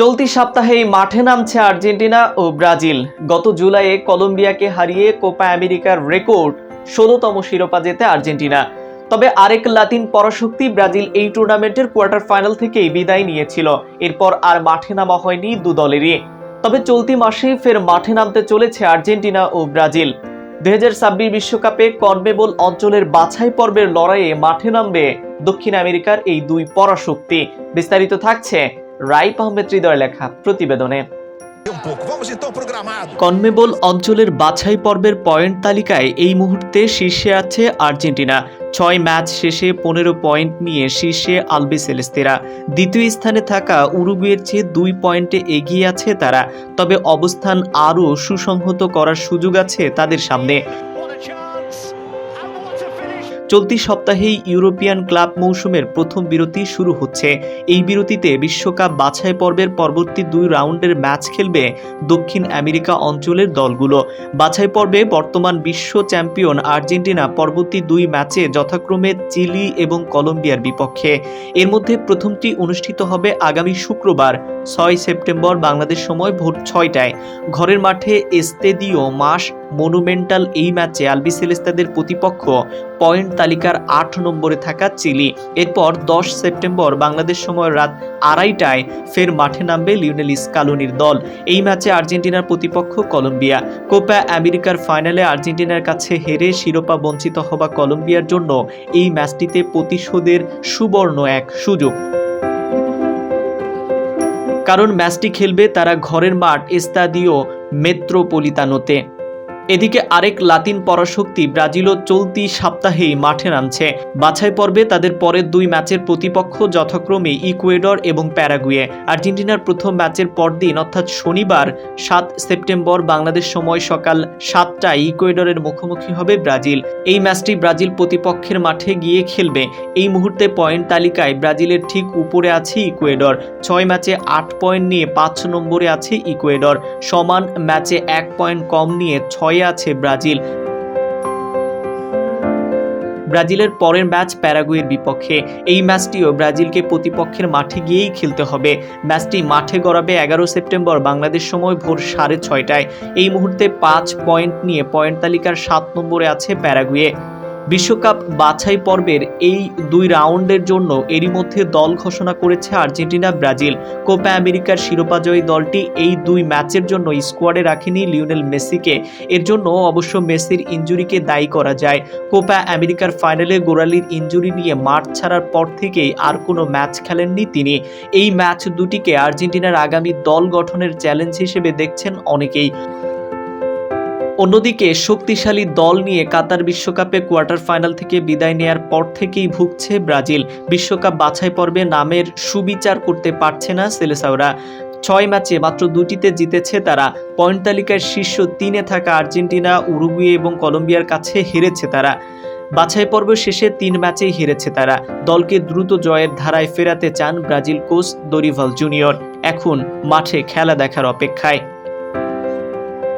চলতি সপ্তাহেই মাঠে নামছে আর্জেন্টিনা ও ব্রাজিল। গত জুলাইয়ে কলম্বিয়াকে হারিয়ে কোপা আমেরিকার রেকর্ড ষোলোতম শিরোপা জেতে আর্জেন্টিনা। তবে আরেক লাতিন পরাশক্তি ব্রাজিল এই টুর্নামেন্টের কোয়ার্টার ফাইনাল থেকেই বিদায় নিয়েছিল। এরপর আর মাঠে নামা হয়নি দু দলেরই। তবে চলতি মাসে ফের মাঠে নামতে চলেছে আর্জেন্টিনা ও ব্রাজিল। দুই বিশ্বকাপে কনমেবল অঞ্চলের বাছাই পর্বের লড়াইয়ে মাঠে নামবে দক্ষিণ আমেরিকার এই দুই পরাশক্তি। বিস্তারিত থাকছে রাইপ আহমেদ হৃদয় লেখা প্রতিবেদনে। Um. কনমেবল অঞ্চলের বাছাই পর্বের পয়েন্ট তালিকায় এই মুহূর্তে শীর্ষে আছে আর্জেন্টিনা। ছয় ম্যাচ শেষে পনেরো পয়েন্ট নিয়ে শীর্ষে আলবি সেলেস্তেরা দ্বিতীয় স্থানে থাকা উরুগুয়ের চেয়ে দুই পয়েন্টে এগিয়ে আছে তারা। তবে অবস্থান আরও সুসংহত করার সুযোগ আছে তাদের সামনে। চলতি সপ্তাহেই ইউরোপিয়ান ক্লাব মৌসুমের প্রথম বিরতি শুরু হচ্ছে। এই বিরতিতে বিশ্বকাপ বাছাই পর্বের পরবর্তী দুই রাউন্ডের ম্যাচ খেলবে দক্ষিণ আমেরিকা অঞ্চলের দলগুলো। বাছাই পর্বে বর্তমান বিশ্ব চ্যাম্পিয়ন আর্জেন্টিনা পরবর্তী দুই ম্যাচে যথাক্রমে চিলি এবং কলম্বিয়ার বিপক্ষে। এর মধ্যে প্রথমটি অনুষ্ঠিত হবে আগামী শুক্রবার, ছয় সেপ্টেম্বর, বাংলাদেশ সময় ভোর ছয়টায়। ঘরের মাঠে এস্তেদিও মাস মনুমেন্টাল এই ম্যাচে আলবি সেলেস্তাদের প্রতিপক্ষ পয়েন্ট তালিকার আট নম্বরে থাকা চিলি। এরপর দশ সেপ্টেম্বর বাংলাদেশ সময় রাত আড়াইটায় ফের মাঠে নামবে লিওনেল স্কালোনির দল। এই ম্যাচে আর্জেন্টিনার প্রতিপক্ষ কলম্বিয়া। কোপা আমেরিকার ফাইনালে আর্জেন্টিনার কাছে হেরে শিরোপা বঞ্চিত হওয়া কলম্বিয়ার জন্য এই ম্যাচটিতে প্রতিশোধের সুবর্ণ এক সুযোগ। কারণ ম্যাচটি খেলবে তারা ঘরের মাঠ এস্তাদিও মেট্রোপলিতানোতে। এদিকে আরেক লাতিন পরাশক্তি ব্রাজিলও চলতি সপ্তাহেই মাঠে নামছে। বাছাই পর্বে তাদের পরের দুই ম্যাচের প্রতিপক্ষ যথাক্রমে ইকুয়েডর এবং প্যারাগুয়ে। আর্জেন্টিনার প্রথম ম্যাচের পরদিন, অর্থাৎ শনিবার, সাত সেপ্টেম্বর বাংলাদেশ সময় সকাল সাতটায় ইকুয়েডরের মুখোমুখি হবে ব্রাজিল। এই ম্যাচটি ব্রাজিল প্রতিপক্ষের মাঠে গিয়ে খেলবে। এই মুহূর্তে পয়েন্ট তালিকায় ব্রাজিলের ঠিক উপরে আছে ইকুয়েডর। ছয় ম্যাচে আট পয়েন্ট নিয়ে পাঁচ নম্বরে আছে ইকুয়েডর। সমান ম্যাচে এক পয়েন্ট কম নিয়ে ছয়ে আছে ব্রাজিল। ব্রাজিলের পরের ম্যাচ প্যারাগুয়ের বিপক্ষে। এই ম্যাচটিও ব্রাজিলকে প্রতিপক্ষের মাঠে গিয়েই খেলতে হবে। ম্যাচটি মাঠে গড়াবে এগারো সেপ্টেম্বর, বাংলাদেশ সময় ভোর সাড়ে ছয়টায়। এই মুহূর্তে পাঁচ পয়েন্ট নিয়ে পয়েন্ট তালিকার সাত নম্বরে আছে প্যারাগুয়ে। বিশ্বকাপ বাছাই পর্বের এই দুই রাউন্ডের জন্য এরই মধ্যে দল ঘোষণা করেছে আর্জেন্টিনা, ব্রাজিল। কোপা আমেরিকার শিরোপাজয়ী দলটি এই দুই ম্যাচের জন্য স্কোয়াডে রাখেনি লিওনেল মেসিকে। এর জন্য অবশ্য মেসির ইঞ্জুরিকে দায়ী করা যায়। কোপা আমেরিকার ফাইনালে গোড়ালির ইঞ্জুরি নিয়ে মাঠ ছাড়ার পর থেকেই আর কোনো ম্যাচ খেলেননি তিনি। এই ম্যাচ দুটিকে আর্জেন্টিনার আগামী দল গঠনের চ্যালেঞ্জ হিসেবে দেখছেন অনেকেই। অন্যদিকে শক্তিশালী দল নিয়ে কাতার বিশ্বকাপে কোয়ার্টার ফাইনাল থেকে বিদায় নেয়ার পর থেকেই ভুগছে ব্রাজিল। বিশ্বকাপ বাছাই পর্বে নামের সুবিচার করতে পারছে না সেলেসাওরা। ছয় ম্যাচে মাত্র দুটিতে জিতেছে তারা। পয়েন্ট তালিকার শীর্ষ তিনে থাকা আর্জেন্টিনা, উরুগুয়ে এবং কলম্বিয়ার কাছে হেরেছে তারা। বাছাই পর্ব শেষে তিন ম্যাচেই হেরেছে তারা। দলকে দ্রুত জয়ের ধারায় ফেরাতে চান ব্রাজিল কোচ দরিভাল জুনিয়র। এখন মাঠে খেলা দেখার অপেক্ষায়।